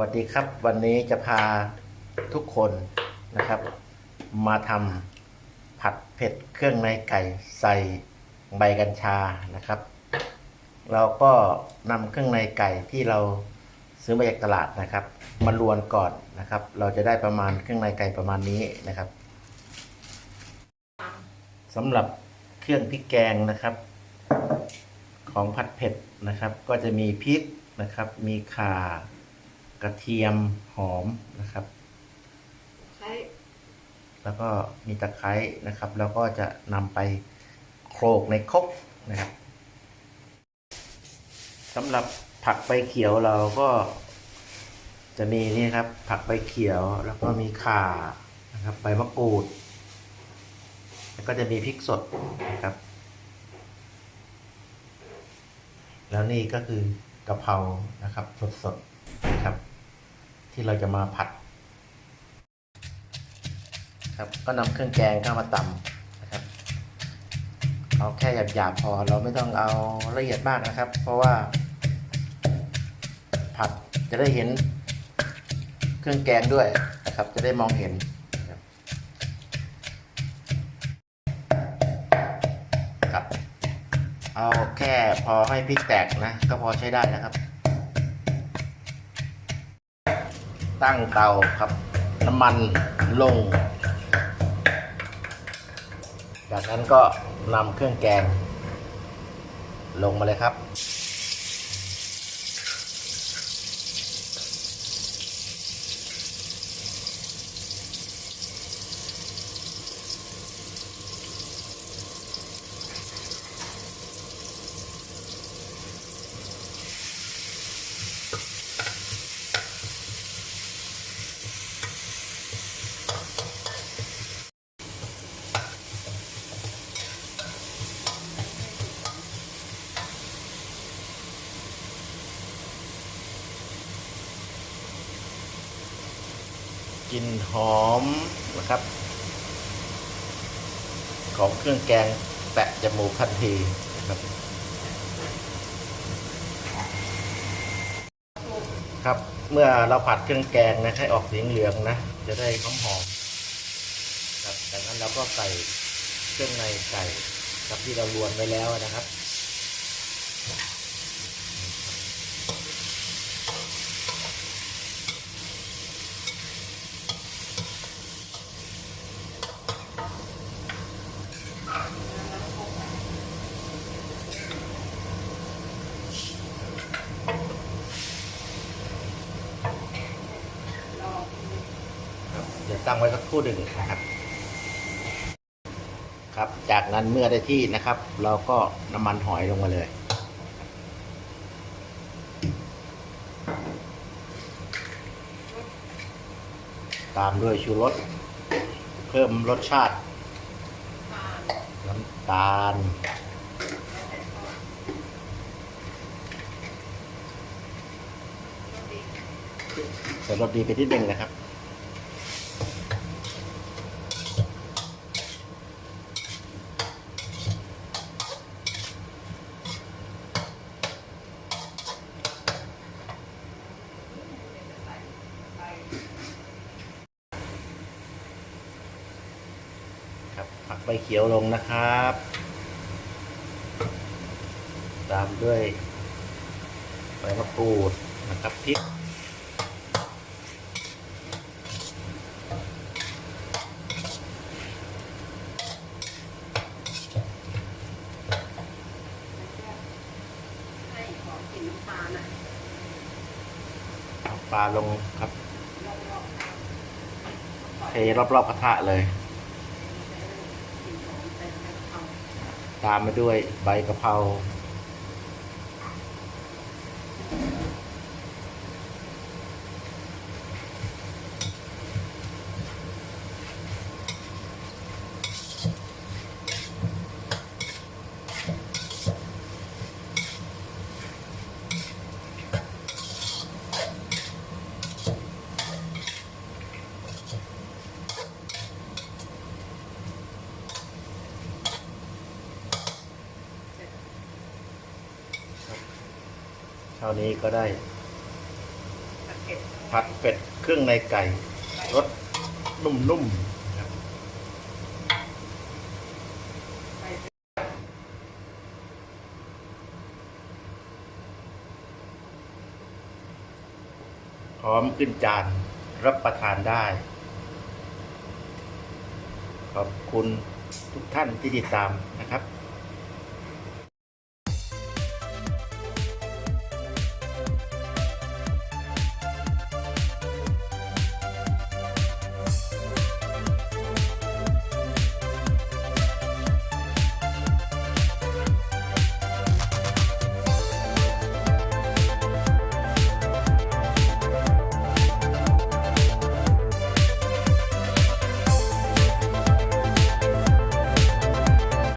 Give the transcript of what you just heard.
วัสดีครับวันนี้จะพาทุกคนนะครับ มาทำผัดเผ็ดเครื่องในไก่ใส่ใบกัญชานะครับ เราก็นำเครื่องในไก่ที่เราซื้อมาจากตลาดนะครับ มาลวนก่อนนะครับ เราจะได้ประมาณเครื่องในไก่ประมาณนี้นะครับสำหรับเครื่องพริกแกงนะครับ ของผัดเผ็ดนะครับ ก็จะมีพริกนะครับ มีข่า กระเทียมหอมนะครับ ใช้แล้วก็มีตะไคร้นะครับ แล้วก็จะนำไปโขลกในครกนะครับสำหรับผักใบเขียวเราก็ จะมีนี่ครับ ผักใบเขียวแล้วก็มีข่านะครับ ใบมะกรูด แล้วก็จะมีพริกสดนะครับ แล้วนี่ก็คือกะเพรานะครับสดๆนะครับ ที่เราจะมาผัด ครับก็นำเครื่องแกงเข้ามาตำนะครับเอาแค่หยาบๆพอเราไม่ต้องเอาละเอียดมากนะครับ เพราะว่า ผัดจะได้เห็นเครื่องแกงด้วยนะครับ จะได้มองเห็นครับ เอาแค่พอให้พริกแตกนะ ก็พอใช้ได้นะครับ ตั้งเตาครับ น้ำมันลง จากนั้นก็นำเครื่องแกง ลงมาเลยครับ กลิ่นหอมนะครับ ของเครื่องแกงแตะจมูกทันทีนะครับ ครับเมื่อเราผัดเครื่องแกงนะให้ออกสีเหลืองนะ จะได้หอมหอมครับจากนั้นเราก็ใส่เครื่องในไก่กับที่เราลวนไว้แล้วนะครับ ครับเดี๋ยว ตั้งไว้สักครู่หนึ่งนะครับ ครับ จากนั้นเมื่อได้ที่นะครับ เราก็น้ำมันหอยลงมาเลยตามด้วยชูรสเพิ่มรสชาติ น้ำตาล ใส่รสดีไปนิดนึงนะครับ ครับผักใบเขียวลงนะครับ ตามด้วยใบมะกรูดนะครับพริกให้หอมกลิ่นน้ำตาลอะเอาปลาลงครับรอบๆข้าวเทรอบๆกระทะเลย กลิ่นหอมเต็มแล้วเอา ตามมาด้วยใบกะเพรา เท่านี้ก็ได้ ผัดเผ็ดผัดเผ็ดเครื่องในไก่รสนุ่มๆครับใส่พร้อมขึ้นจานรับประทานได้ ขอบคุณทุกท่านที่ติดตามนะครับ